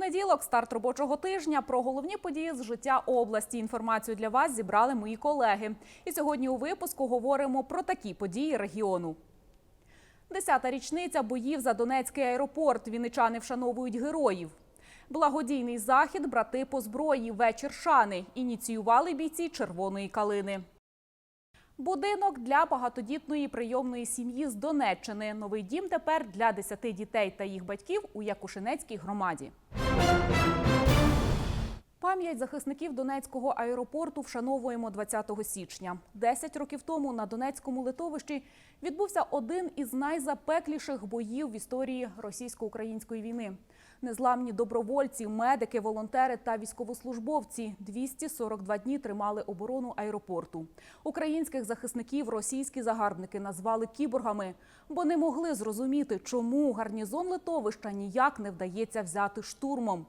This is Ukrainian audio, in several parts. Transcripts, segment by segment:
Понеділок, старт робочого тижня. Про головні події з життя області. Інформацію для вас зібрали мої колеги. І сьогодні у випуску говоримо про такі події регіону. Десята річниця боїв за Донецький аеропорт. Вінничани вшановують героїв. Благодійний захід брати по зброї вечір шани ініціювали бійці червоної калини. Будинок для багатодітної прийомної сім'ї з Донеччини. Новий дім тепер для 10 дітей та їх батьків у Якушинецькій громаді. Пам'ять захисників Донецького аеропорту вшановуємо 20 січня. Десять років тому на Донецькому литовищі відбувся один із найзапекліших боїв в історії російсько-української війни. Незламні добровольці, медики, волонтери та військовослужбовці 242 дні тримали оборону аеропорту. Українських захисників російські загарбники назвали кіборгами, бо не могли зрозуміти, чому гарнізон литовища ніяк не вдається взяти штурмом.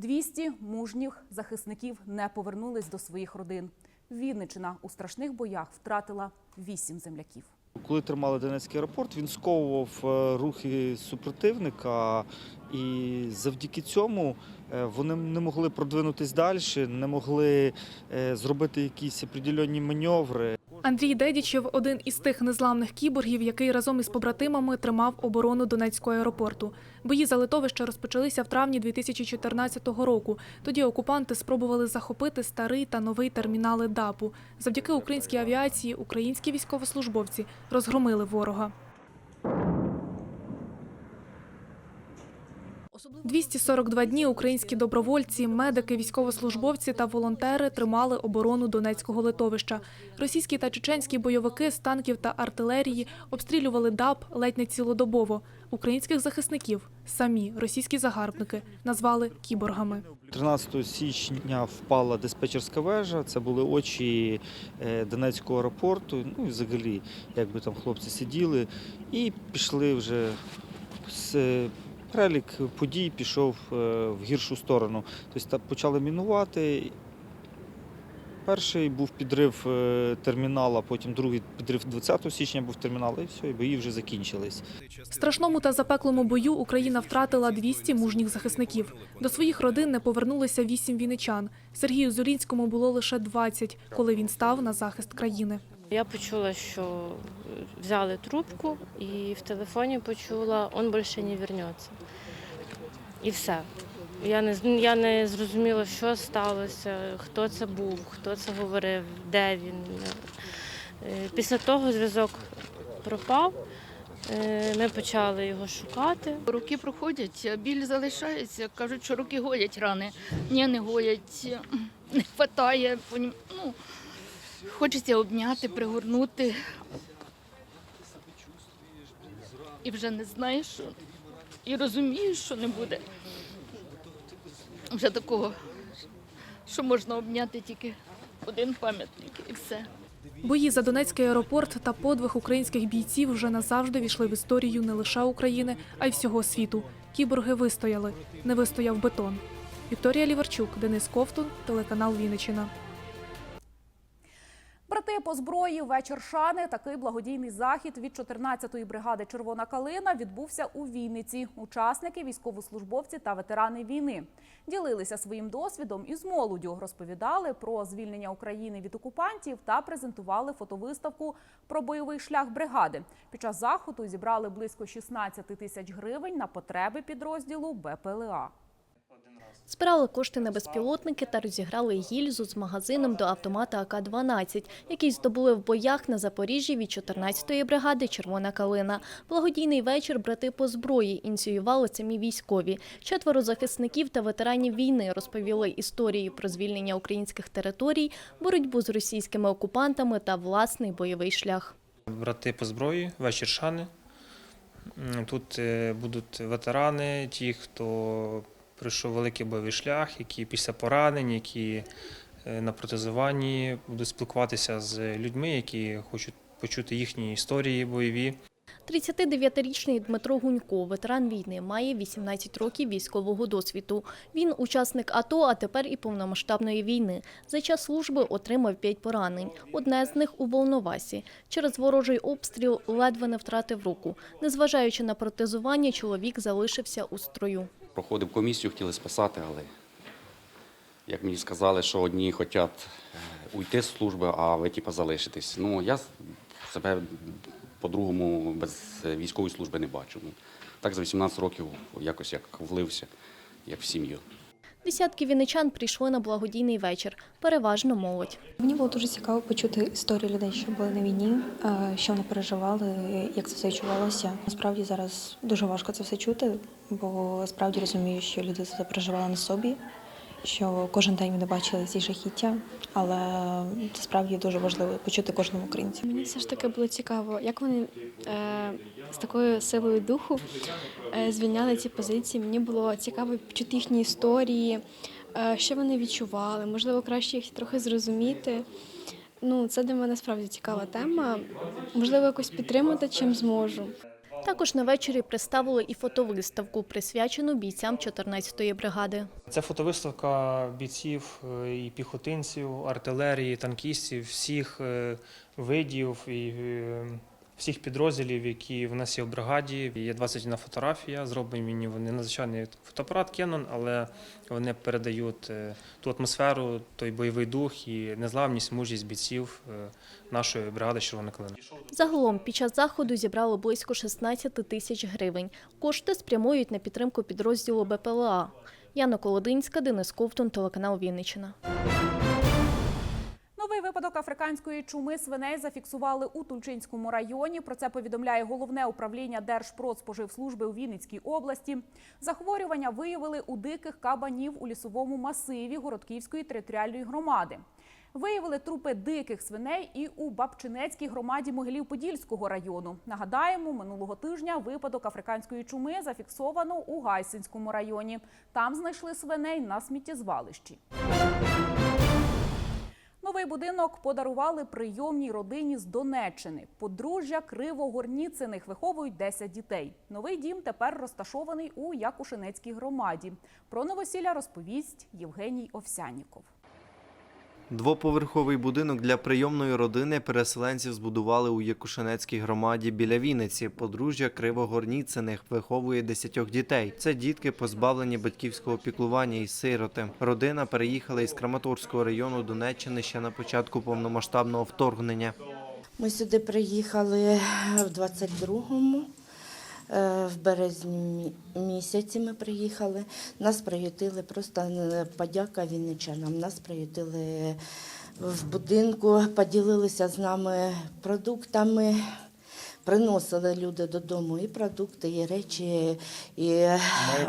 200 мужніх захисників не повернулись до своїх родин. Вінничина у страшних боях втратила вісім земляків. Коли тримали Донецький аеропорт, він сковував е, рухи супротивника, і завдяки цьому е, вони не могли продвинутись далі, не могли е, зробити якісь определенні маневри. Андрій Дедічев – один із тих незламних кіборгів, який разом із побратимами тримав оборону Донецького аеропорту. Бої за литовище розпочалися в травні 2014 року. Тоді окупанти спробували захопити старий та новий термінали ДАПу. Завдяки українській авіації українські військовослужбовці розгромили ворога. 242 дні українські добровольці, медики, військовослужбовці та волонтери тримали оборону Донецького литовища. Російські та чеченські бойовики з танків та артилерії обстрілювали ДАП ледь не цілодобово. Українських захисників самі російські загарбники назвали кіборгами. 13 січня впала диспетчерська вежа. Це були очі е, Донецького аеропорту. Ну і взагалі, якби там хлопці сиділи, і пішли вже з. Перелік подій пішов е, в гіршу сторону. Тобто почали мінувати. Перший був підрив е, термінала, потім другий підрив 20 січня був термінал, і все, і бої вже закінчились. Страшному та запеклому бою Україна втратила 200 мужніх захисників. До своїх родин не повернулися вісім віничан. Сергію Золінському було лише 20, коли він став на захист країни. Я почула, що взяли трубку, і в телефоні почула, він більше не вернеться. І все. Я не, я не зрозуміла, що сталося, хто це був, хто це говорив, де він. Е, Після того зв'язок пропав. Е, Ми почали його шукати. Роки проходять, біль залишається. Кажуть, що роки гоять рани. Ні, не гоять, не вистачає. Ну, хочеться обняти, пригорнути. І вже не знаєш, що, і розумієш, що не буде. Вже такого, що можна обняти тільки один пам'ятник і все. Бої за Донецький аеропорт та подвиг українських бійців вже назавжди війшли в історію не лише України, а й всього світу. Кіборги вистояли, не вистояв бетон. Вікторія Ліварчук, Денис Ковтун, телеканал Вінниччина. Брати по зброї вечір шани. Такий благодійний захід від 14-ї бригади Червона калина відбувся у Вінниці. Учасники, військовослужбовці та ветерани війни ділилися своїм досвідом із молоддю, розповідали про звільнення України від окупантів та презентували фотовиставку про бойовий шлях бригади. Під час заходу зібрали близько 16 тисяч гривень на потреби підрозділу БПЛА. Збирали кошти на безпілотники та розіграли гільзу з магазином до автомата АК-12, який здобули в боях на Запоріжжі від 14-ї бригади Червона калина. Благодійний вечір брати по зброї ініціювали самі військові. Четверо захисників та ветеранів війни розповіли історії про звільнення українських територій, боротьбу з російськими окупантами та власний бойовий шлях. Брати по зброї, вечір шани. Тут е, будуть ветерани, ті, хто пройшов великий бойовий шлях, які після поранень, які е, на протезуванні будуть спілкуватися з людьми, які хочуть почути їхні історії бойові. 39-річний Дмитро Гунько, ветеран війни, має 18 років військового досвіду. Він учасник АТО, а тепер і повномасштабної війни. За час служби отримав 5 поранень. Одне з них у Волновасі. Через ворожий обстріл ледве не втратив руку. Незважаючи на протезування, чоловік залишився у строю. Проходив комісію, хотіли списати, але як мені сказали, що одні хочуть уйти з служби, а ви типу, залишитесь. Ну, я себе по-другому без військової служби не бачу. Ну, так за 18 років якось як влився, як в сім'ю. Десятки вінничан прийшли на благодійний вечір, переважно молодь. Мені було дуже цікаво почути історії людей, що були на війні, що вони переживали, як це все відчувалося. Насправді зараз дуже важко це все чути, бо справді розумію, що люди це переживали на собі, що кожен день вони бачили ці жахіття, але це справді дуже важливо почути кожному українцю. Мені все ж таки було цікаво, як вони е, з такою силою духу е, звільняли ці позиції. Мені було цікаво почути їхні історії, е, що вони відчували, можливо, краще їх трохи зрозуміти. Ну, це для мене справді цікава тема. Можливо, якось підтримати чим зможу. Також на вечорі представили і фотовиставку, присвячену бійцям 14-ї бригади. Це фотовиставка бійців е, і піхотинців, артилерії, танкістів, всіх е, видів і е, всіх підрозділів, які в нас є в бригаді. Є 21 фотографія, зроблені вони надзвичайний фотоапарат Canon, але вони передають е, ту атмосферу, той бойовий дух і незламність, мужність бійців е, нашої бригади Червона Калина. Загалом під час заходу зібрали близько 16 тисяч гривень. Кошти спрямують на підтримку підрозділу БПЛА. Яна Колодинська, Денис Ковтун, телеканал Вінниччина. Новий випадок африканської чуми свиней зафіксували у Тульчинському районі. Про це повідомляє головне управління Держпродспоживслужби у Вінницькій області. Захворювання виявили у диких кабанів у лісовому масиві Городківської територіальної громади. Виявили трупи диких свиней і у Бабчинецькій громаді Могилів-Подільського району. Нагадаємо, минулого тижня випадок африканської чуми зафіксовано у Гайсинському районі. Там знайшли свиней на сміттєзвалищі. Новий будинок подарували прийомній родині з Донеччини. Подружжя Кривогорніциних виховують 10 дітей. Новий дім тепер розташований у Якушинецькій громаді. Про новосілля розповість Євгеній Овсяніков. Двоповерховий будинок для прийомної родини переселенців збудували у Якушинецькій громаді біля Вінниці. Подружжя Кривогорніциних виховує десятьох дітей. Це дітки, позбавлені батьківського піклування і сироти. Родина переїхала із Краматорського району Донеччини ще на початку повномасштабного вторгнення. Ми сюди приїхали в 22-му, е, в березні місяці ми приїхали. Нас приютили, просто е, подяка вінничанам. Нас приютили в будинку, поділилися з нами продуктами. Приносили люди додому і продукти, і речі, і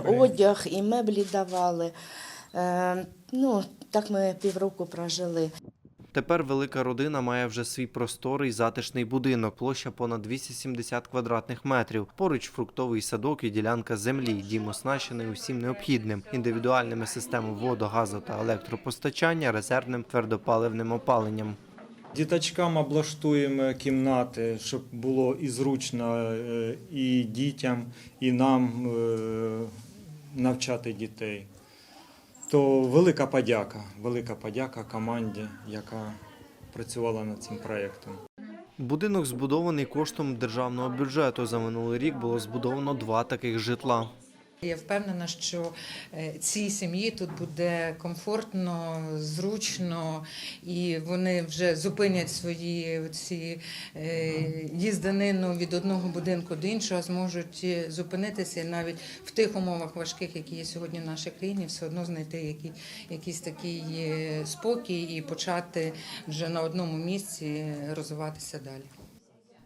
одяг, і меблі давали. Е, Ну, так ми півроку прожили. Тепер велика родина має вже свій просторий затишний будинок, площа понад 270 квадратних метрів. Поруч фруктовий садок і ділянка землі. Дім оснащений усім необхідним індивідуальними системами воду, газу та електропостачання, резервним твердопаливним опаленням. Діточкам облаштуємо кімнати, щоб було і зручно е, і дітям, і нам е, навчати дітей. То велика подяка, велика подяка команді, яка працювала над цим проєктом. Будинок збудований коштом державного бюджету. За минулий рік було збудовано два таких житла. Я впевнена, що е, цій сім'ї тут буде комфортно, зручно, і вони вже зупинять свої ці їзданину від одного будинку до іншого, зможуть е, зупинитися і навіть в тих умовах важких, які є сьогодні в нашій країні, все одно знайти який, якийсь такий е, спокій і почати вже на одному місці розвиватися далі.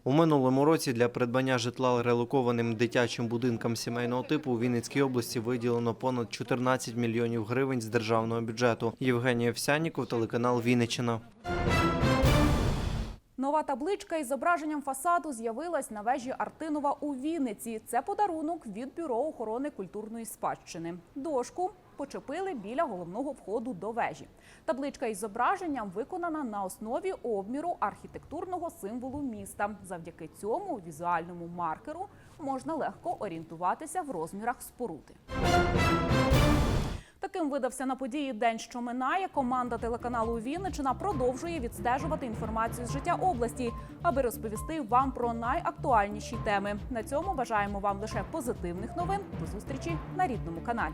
У минулому році для придбання житла релокованим дитячим будинкам сімейного типу у Вінницькій області виділено понад 14 мільйонів гривень з державного бюджету. Євгеній Овсяніков, телеканал Вінниччина. Нова табличка із зображенням фасаду з'явилась на вежі Артинова у Вінниці. Це подарунок від бюро охорони культурної спадщини. Дошку почепили біля головного входу до вежі. Табличка із зображенням виконана на основі обміру архітектурного символу міста. Завдяки цьому візуальному маркеру можна легко орієнтуватися в розмірах споруди. Таким видався на події день, що минає. Команда телеканалу Вінничина продовжує відстежувати інформацію з життя області, аби розповісти вам про найактуальніші теми. На цьому бажаємо вам лише позитивних новин. До зустрічі на рідному каналі.